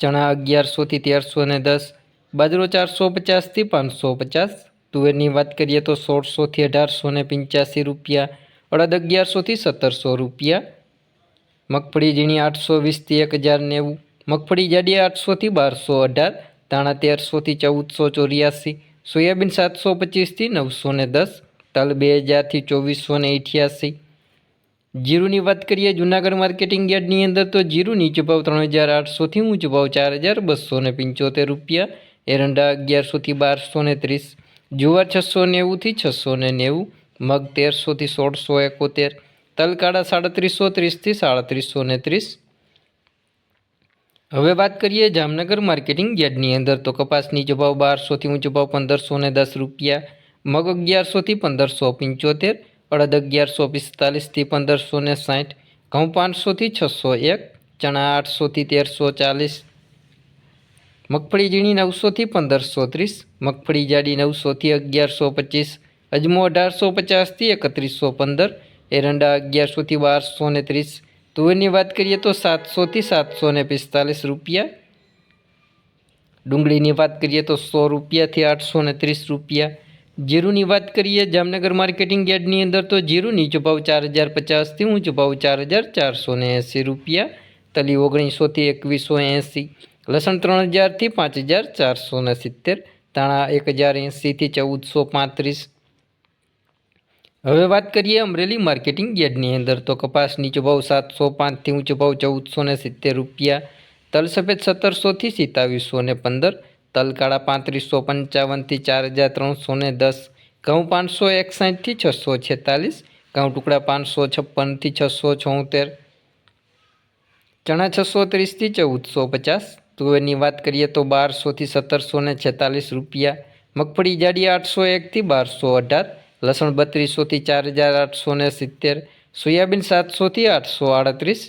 ચણા અગિયારસોથી તેરસો ને દસ, બાજરો ચારસો પચાસથી પાંચસો પચાસ, તુવેરની વાત કરીએ તો સોળસોથી અઢારસો ને પંચ્યાસી રૂપિયા, અડદ અગિયારસોથી સત્તરસો રૂપિયા, મગફળી ઝીણી આઠસો વીસથી એક હજાર નેવું, મગફળી જાડી આઠસોથી બારસો અઢાર, ધાણા તેરસોથી ચૌદસો ચોર્યાસી, સોયાબીન સાતસો પચીસથી નવસો ને દસ, તલ બે હજારથી ચોવીસો ને અઠ્યાસી જીરુની વાત કરીએ, જુનાગઢ માર્કેટિંગ યાર્ડની અંદર તો જીરુની નીચો ત્રણ હજાર આઠસોથી ઊંચો ભાવ ચાર હજાર બસો ને પંચોતેર રૂપિયા, એરંડા અગિયારસોથી બારસો ને ત્રીસ, જુવાર છસો નેવુંથી છસો ને નેવું મગ તેરસોથી સોળસો એકોતેર, તલકાળા સાડત્રીસો ત્રીસથી સાડત્રીસો ને ત્રીસ. હવે વાત કરીએ જામનગર માર્કેટિંગ યાર્ડની અંદર તો કપાસ નીચો ભાવ બારસોથી ઊંચો ભાવ પંદરસો ને દસ રૂપિયા, મગ અગિયારસોથી પંદરસો પંચોતેર અડદ અગિયારસો પિસ્તાલીસથી પંદરસો ને સાઠ, ઘઉં પાંચસોથી છસો એક, ચણા આઠસોથી તેરસો ચાલીસ, મગફળી ઝીણી નવસોથી પંદરસો ત્રીસ, મગફળી જાડી નવસોથી અગિયારસો પચીસ, અજમો અઢારસો પચાસથી એકત્રીસો પંદર, એરંડા અગિયારસોથી બારસો ને ત્રીસ, તુવેરની વાત કરીએ તો સાતસોથી સાતસો ને પિસ્તાલીસ રૂપિયા, ડુંગળીની વાત કરીએ તો સો રૂપિયાથી આઠસો ને ત્રીસ રૂપિયા જીરુની વાત કરીએ, જામનગર માર્કેટિંગ યાર્ડની અંદર તો જીરું નીચો ભાવ ચાર હજાર પચાસથી ઊંચો ભાવ ચાર હજાર ચારસો ને એંસી રૂપિયા, તલી ઓગણીસોથી એકવીસો એંસી, લસણ ત્રણ હજારથી પાંચ હજાર ચારસો ને સિત્તેર તાણા એક હજાર એંસીથી ચૌદસો પાંત્રીસ. હવે વાત કરીએ અમરેલી માર્કેટિંગ યાર્ડની અંદર તો કપાસ નીચો ભાવ સાતસો પાંચથી ઊંચો ભાવ ચૌદસો ને સિત્તેર રૂપિયા, તલ સફેદ સત્તરસોથી સિત્તાવીસો ને પંદર તલકાળા પાંત્રીસો પંચાવનથી ચાર હજાર ત્રણસો ને દસ, ઘઉં પાંચસો એકસાઠથી છસો છેતાલીસ, ઘઉં ટુકડા પાંચસો છપ્પનથી છસો છોતેર, ચણા છસો ત્રીસથી ચૌદસો પચાસ, તુવેરની વાત કરીએ તો બારસોથી સત્તરસો ને છેતાલીસ રૂપિયા, મગફળી જાડી આઠસો એકથી બારસો અઢાર, લસણ બત્રીસોથી ચાર હજાર આઠસો ને સિત્તેર, સોયાબીન સાતસોથી આઠસો આડત્રીસ,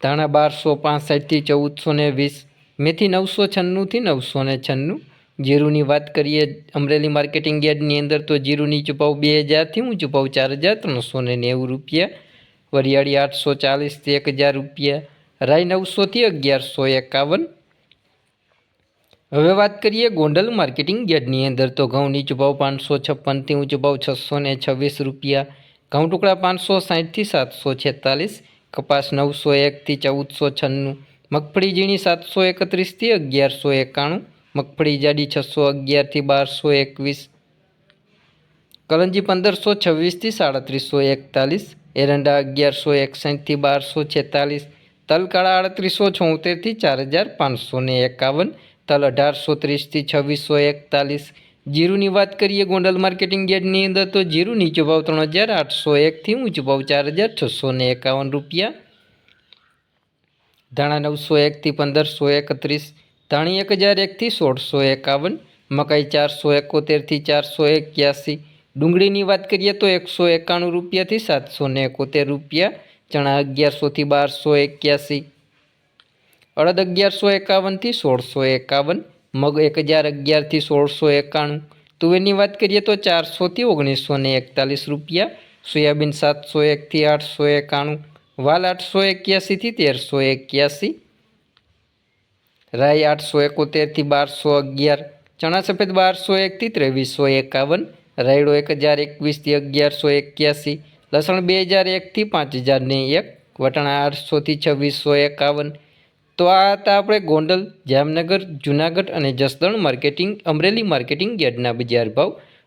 ધાણા બારસો પાસઠથી ચૌદસો ને વીસ મેથી નવસો છન્નુંથી નવસો ને છન્નું. જીરુની વાત કરીએ અમરેલી માર્કેટિંગ યાર્ડની અંદર તો જીરુની ચૂપાવ બે હજારથી હું ચૂપાવ ચાર હજાર ત્રણસો ને નેવું રૂપિયા. વરિયાળી આઠસો ચાલીસથી એક હજાર રૂપિયા. રાઈ નવસોથી અગિયારસો એકાવન. હવે વાત કરીએ ગોંડલ માર્કેટિંગ યાર્ડની અંદર તો ઘઉંની ચૂપાવ પાંચસો છપ્પનથી હું ચૂપાવ છસો ને છવ્વીસ રૂપિયા. ઘઉં ટુકડા પાંચસો સાઠથી સાતસો છેતાલીસ. કપાસ નવસો એકથી ચૌદસો છન્નું. મગફળી ઝીણી સાતસો એકત્રીસથી અગિયારસો એકાણું મગફળી જાડી છસો અગિયારથી બારસો એકવીસ કલંજી પંદરસો છવ્વીસથી સાડત્રીસો એકતાલીસ, એરંડા અગિયારસો એકસઠથી બારસો છેતાલીસ, તલકાળા આડત્રીસો છોતેરથી ચાર હજાર પાંચસો ને એકાવન, તલ અઢારસો ત્રીસથી છવ્વીસો એકતાલીસ. જીરુની વાત કરીએ ગોંડલ માર્કેટિંગ યાર્ડની અંદર તો જીરું નીચો ભાવ ત્રણ હજાર આઠસો એકથી ઊંચો ભાવ ચાર હજાર છસો ને એકાવન રૂપિયા. ધાણા નવસો એકથી પંદરસો એકત્રીસ, ધાણી એક હજાર એકથી સોળસો એકાવન, મકાઈ ચારસો એકોતેરથી ચારસો એક્યાસી, ડુંગળીની વાત કરીએ તો એકસો એકાણું રૂપિયાથી સાતસો ને એકોતેર રૂપિયા, ચણા અગિયારસોથી બારસો એક્યાસી, અડદ અગિયારસો એકાવનથી સોળસો એકાવન, મગ એક હજાર અગિયારથી સોળસો એકાણું, તુવેરની વાત કરીએ તો ચારસોથી ઓગણીસો ને એકતાલીસ રૂપિયા, સોયાબીન સાતસો એકથી આઠસો એકાણું વાલ આઠસો એક્યાસીથી તેરસો એક્યાસી. રાઈ આઠસો એકોતેરથી બારસો અગિયાર. ચણા સફેદ બારસો એકથી ત્રેવીસો એકાવન. રાયડો એક હજાર એકવીસથી અગિયારસો એક્યાસી. લસણ બે હજાર એકથી પાંચ હજારને એક. વટાણા આઠસોથી છવ્વીસો એકાવન. તો આ હતા આપણે ગોંડલ, જામનગર, જુનાગઢ અને જસદણ માર્કેટિંગ, અમરેલી માર્કેટિંગ યાર્ડના બજાર ભાવ.